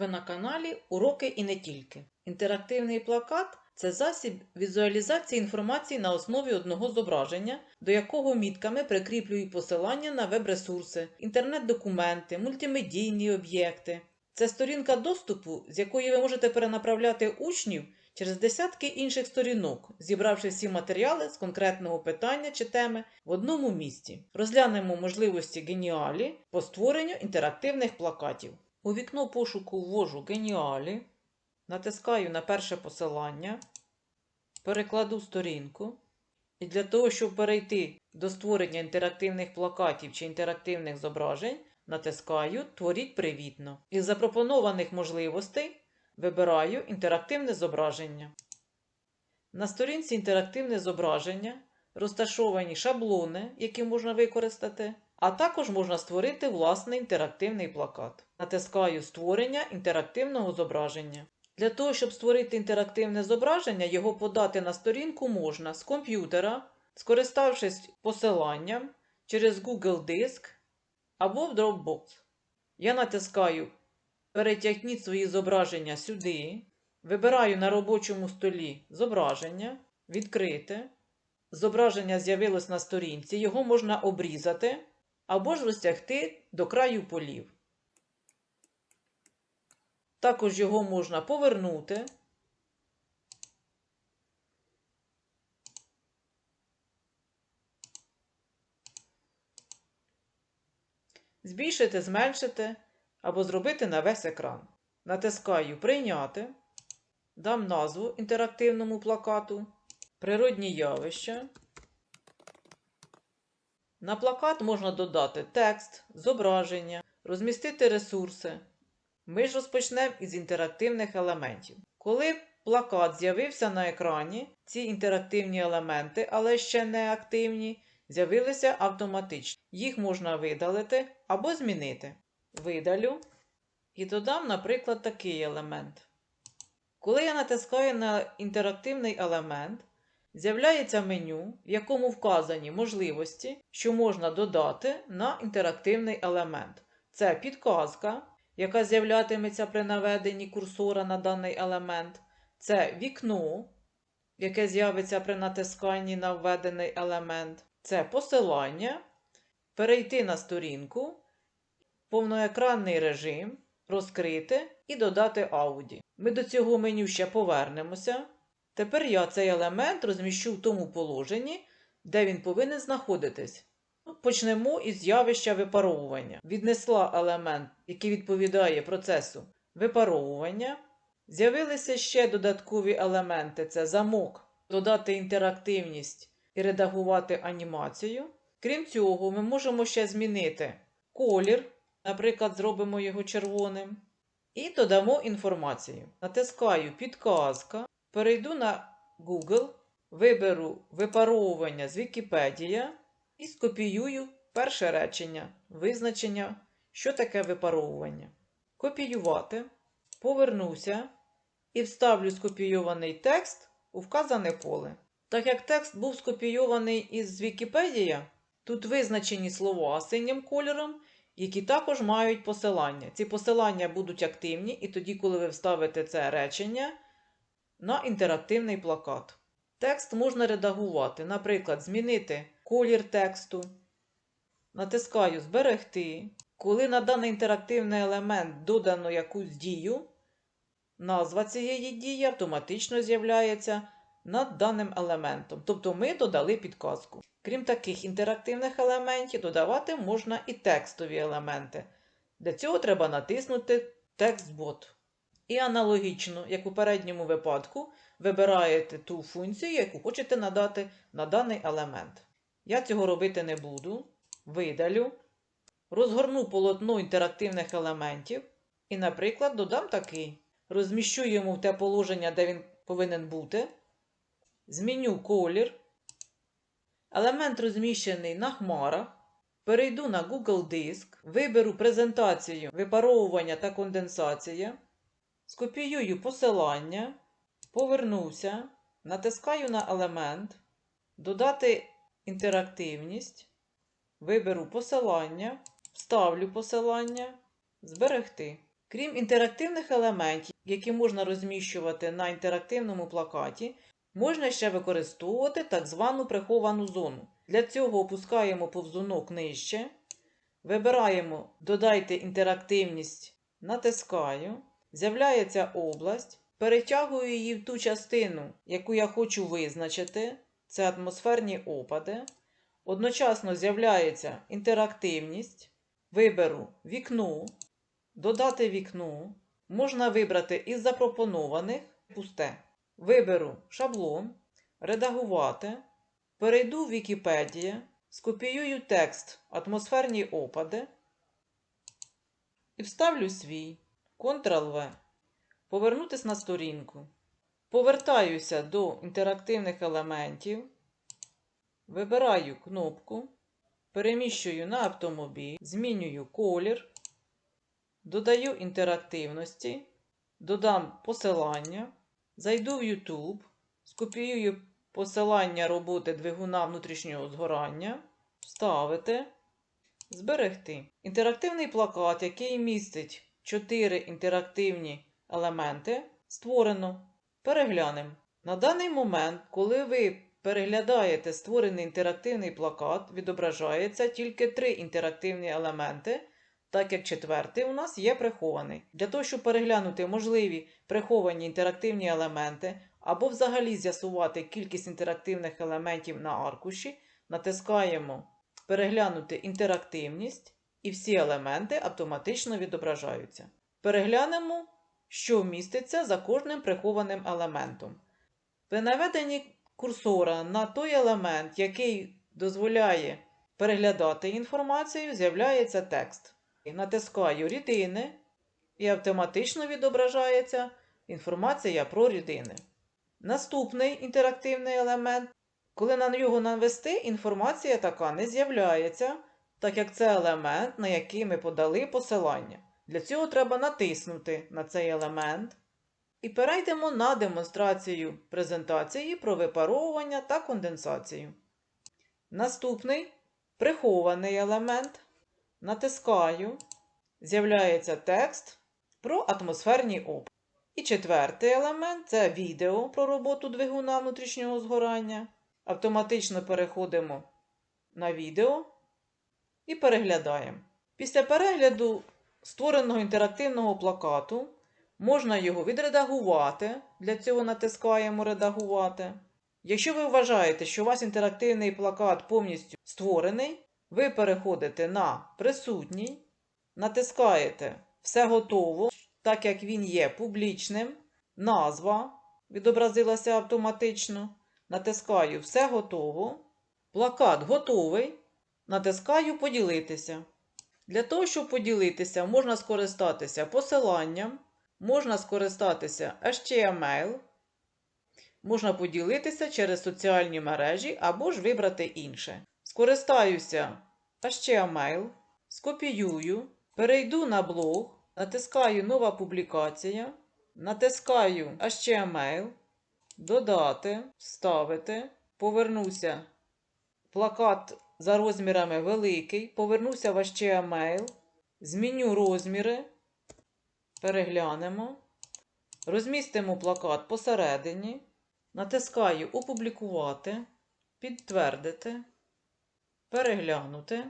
Ви на каналі Уроки і не тільки. Інтерактивний плакат це засіб візуалізації інформації на основі одного зображення, до якого мітками прикріплюють посилання на веб-ресурси, інтернет-документи, мультимедійні об'єкти. Це сторінка доступу, з якої ви можете перенаправляти учнів через десятки інших сторінок, зібравши всі матеріали з конкретного питання чи теми в одному місці. Розглянемо можливості геніалі по створенню інтерактивних плакатів. У вікно пошуку ввожу геніалі, натискаю на перше посилання, перекладу сторінку. І для того, щоб перейти до створення інтерактивних плакатів чи інтерактивних зображень, натискаю Творіть привітно. Із запропонованих можливостей вибираю інтерактивне зображення. На сторінці інтерактивне зображення розташовані шаблони, які можна використати, а також можна створити власний інтерактивний плакат. Натискаю Створення інтерактивного зображення. Для того, щоб створити інтерактивне зображення, його подати на сторінку можна з комп'ютера, скориставшись посиланням через Google Диск або в Dropbox. Я натискаю Перетягніть свої зображення сюди. Вибираю на робочому столі зображення, відкрите. Зображення з'явилось на сторінці, його можна обрізати або ж розтягти до краю полів. Також його можна повернути. Збільшити, зменшити або зробити на весь екран. Натискаю Прийняти, дам назву інтерактивному плакату, Природні явища. На плакат можна додати текст, зображення, розмістити ресурси. Ми ж розпочнемо із інтерактивних елементів. Коли плакат з'явився на екрані, ці інтерактивні елементи, але ще не активні, з'явилися автоматично. Їх можна видалити або змінити. Видалю і додам, наприклад, такий елемент. Коли я натискаю на інтерактивний елемент, з'являється меню, в якому вказані можливості, що можна додати на інтерактивний елемент. Це підказка, яка з'являтиметься при наведенні курсора на даний елемент. Це вікно, яке з'явиться при натисканні на введений елемент. Це посилання, перейти на сторінку, повноекранний режим, розкрити і додати ауді. Ми до цього меню ще повернемося. Тепер я цей елемент розміщу в тому положенні, де він повинен знаходитись. Ну, Почнемо із явища випаровування. Віднесла елемент, який відповідає процесу випаровування. З'явилися ще додаткові елементи: це замок, додати інтерактивність і редагувати анімацію. Крім цього, ми можемо ще змінити колір, наприклад, зробимо його червоним. І додамо інформацію. Натискаю підказка, перейду на Google, виберу випаровування з Вікіпедія і скопіюю перше речення, визначення, що таке випаровування. Копіювати, повернуся і вставлю скопійований текст у вказане поле. Так як текст був скопійований із Вікіпедія, тут визначені слова синім кольором, які також мають посилання. Ці посилання будуть активні, і тоді, коли ви вставите це речення на інтерактивний плакат. Текст можна редагувати, наприклад, змінити колір тексту. Натискаю Зберегти. Коли на даний інтерактивний елемент додано якусь дію, назва цієї дії автоматично з'являється над даним елементом. Тобто ми додали підказку. Крім таких інтерактивних елементів, додавати можна і текстові елементи. Для цього треба натиснути текстбот. І аналогічно, як у передньому випадку, вибираєте ту функцію, яку хочете надати на даний елемент. Я цього робити не буду. Видалю, розгорну полотно інтерактивних елементів і, наприклад, додам такий. Розміщу йому в те положення, де він повинен бути. Зміню колір. Елемент розміщений на хмарах. Перейду на Google Диск, виберу презентацію випаровування та конденсація. Скопіюю посилання, повернуся, натискаю на елемент, додати інтерактивність, виберу посилання, вставлю посилання, зберегти. Крім інтерактивних елементів, які можна розміщувати на інтерактивному плакаті, можна ще використовувати так звану приховану зону. Для цього опускаємо повзунок нижче, вибираємо Додайте інтерактивність, натискаю, з'являється область, перетягую її в ту частину, яку я хочу визначити. Це атмосферні опади. Одночасно з'являється інтерактивність. Виберу вікно, додати вікно. Можна вибрати із запропонованих пусте. Виберу шаблон, редагувати. Перейду в Вікіпедія, скопіюю текст атмосферні опади і вставлю свій Ctrl-V. Повернутись на сторінку. Повертаюся до інтерактивних елементів. Вибираю кнопку, переміщую на автомобіль, змінюю колір, додаю інтерактивності, додам посилання, зайду в YouTube, скопіюю посилання роботи двигуна внутрішнього згорання, вставити, зберегти. Інтерактивний плакат, який містить 4 інтерактивні елементи, створено. Переглянемо. На даний момент, коли ви переглядаєте створений інтерактивний плакат, відображається тільки три інтерактивні елементи, так як четвертий у нас є прихований. Для того, щоб переглянути можливі приховані інтерактивні елементи, або взагалі з'ясувати кількість інтерактивних елементів на аркуші, натискаємо Переглянути інтерактивність, і всі елементи автоматично відображаються. Переглянемо, що міститься за кожним прихованим елементом. При наведенні курсора на той елемент, який дозволяє переглядати інформацію, з'являється текст. Натискаю рідини і автоматично відображається інформація про рідини. Наступний інтерактивний елемент, коли на нього навести, інформація така не з'являється, так як це елемент, на який ми подали посилання. Для цього треба натиснути на цей елемент. І перейдемо на демонстрацію презентації про випаровування та конденсацію. Наступний прихований елемент. Натискаю, з'являється текст про атмосферні опади. І четвертий елемент це відео про роботу двигуна внутрішнього згорання. Автоматично переходимо на відео і переглядаємо. Після перегляду створеного інтерактивного плакату можна його відредагувати. Для цього натискаємо Редагувати. Якщо ви вважаєте, що у вас інтерактивний плакат повністю створений, ви переходите на Присутній, натискаєте Все готово, так як він є публічним. Назва відобразилася автоматично. Натискаю Все готово. Плакат готовий. Натискаю Поділитися. Для того, щоб поділитися, можна скористатися посиланням, можна скористатися HTML, можна поділитися через соціальні мережі або ж вибрати інше. Скористаюся HTML, скопіюю, перейду на блог, натискаю Нова публікація, натискаю HTML, додати, вставити, повернуся. Плакат за розмірами великий, повернуся в HTML, зміню розміри, переглянемо, розмістимо плакат посередині, натискаю Опублікувати, підтвердити, переглянути.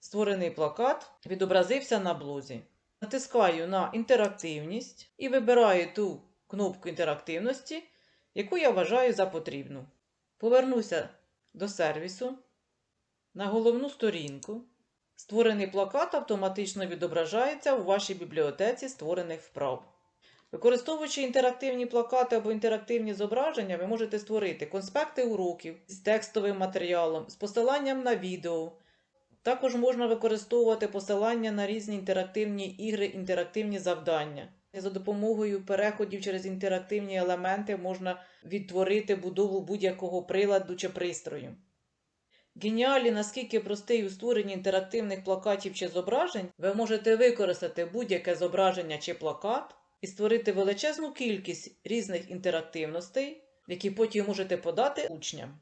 Створений плакат відобразився на блозі. Натискаю на інтерактивність і вибираю ту кнопку інтерактивності, яку я вважаю за потрібну. Повернуся до сервісу. На головну сторінку створений плакат автоматично відображається у вашій бібліотеці створених вправ. Використовуючи інтерактивні плакати або інтерактивні зображення, ви можете створити конспекти уроків з текстовим матеріалом, з посиланням на відео. Також можна використовувати посилання на різні інтерактивні ігри, інтерактивні завдання. За допомогою переходів через інтерактивні елементи можна відтворити будову будь-якого приладу чи пристрою. Геніалі, наскільки простий у створенні інтерактивних плакатів чи зображень, ви можете використати будь-яке зображення чи плакат і створити величезну кількість різних інтерактивностей, які потім можете подати учням.